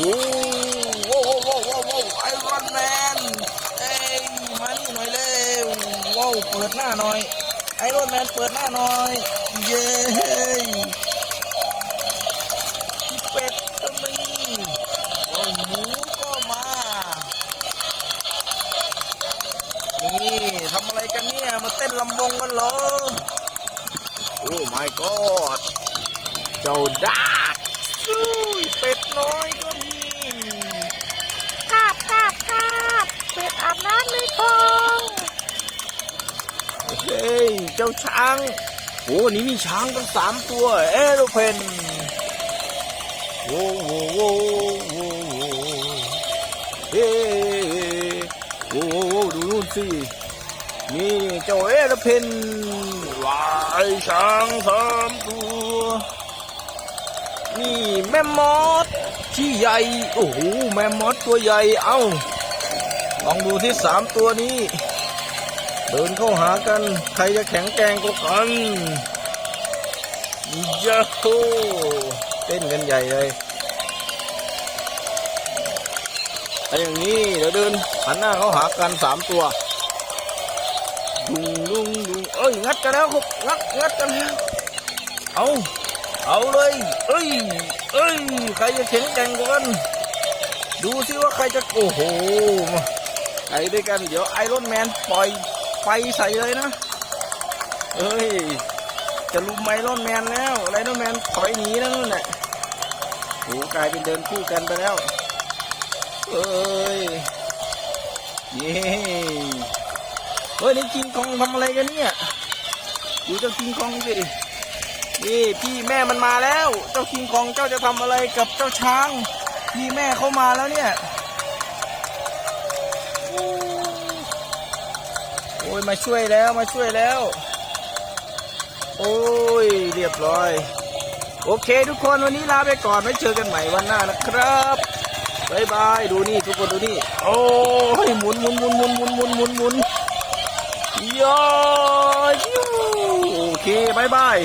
อ้โหโว้วโว้วโว้วไอรอนแมนเอ้ยมานี่หน่อยเร็วว้าวเปิดหน้าหน่อย ไอรอนแมนเปิดหน้าหน่อย เย้พี่เป็ดก็มีว้าวหมูก็มานี่ทำอะไรกันเนี่ย มาเต้นลำวงกันเหรอโอ้ my god เจ้าดา้ยเป็ดน้อยก็มี คาบคาบคาบเป็ดอาบน้ำในคลอง เฮ้ย เจ้าช้างโอ้นี่มีช้างตั้งสามตัว เอโรเพนโว้โว้โว้โว้โว้เฮ้โว้โว้โว้ดูนู่นสิ นี่เจ้าเอโรเพนวายช้างสามตัว นี่แม่มอสที่ใหญ่ โอ้โห แม่มอสตัวใหญ่ เอ้า ลองดูที่สามตัวนี้ เดินเข้าหากัน ใครจะแข็งแกร่งกว่ากันยาโฮเต้นกันใหญ่เลยไอ้อย่างนี้เดี๋ยวเดินหันหน้าเข้าหากันสามตัวดุงดุงดุงเอ้ยงัดกันแล้วครับงัดงัดกันแล้วเอาเอาเลยเอ้ยเอ้ยใครจะแข็งแกร่งกว่ากัน ดูสิว่าใครจะโอ้โหไปด้วยกันเดี๋ยวไอรอนแมนปล่อย ฟใส่เลยนะเอ้ย จะลุมไอรอนแมนแล้วไอรอนแมนถอยหนีแล้วนู่นแหละโอ้กลายเป็นเดินคู่กันไปแล้ว เอ้ยเย้เฮ้ยนี่คิงคองทำอะไรกันเนี่ยดูเจ้าคิงคองสินี่พี่แม่มันมาแล้ว เจ้าคิงคองเจ้าจะทำอะไรกับเจ้าช้าง พี่แม่เขามาแล้วเนี่ย ยมาช่วยแล้วมาช่วยแล้ว โอ้ยเรียบร้อย โอเคทุกคนวันนี้ลาไปก่อนไว้เจอกันใหม่วันหน้านะครับบายบายดูนี่ทุกคนดูนี่ โอ้ยหมุนหมุนหมุนหมุนหมุนหมุนหมุนหมุนยอยูโอเคบายบาย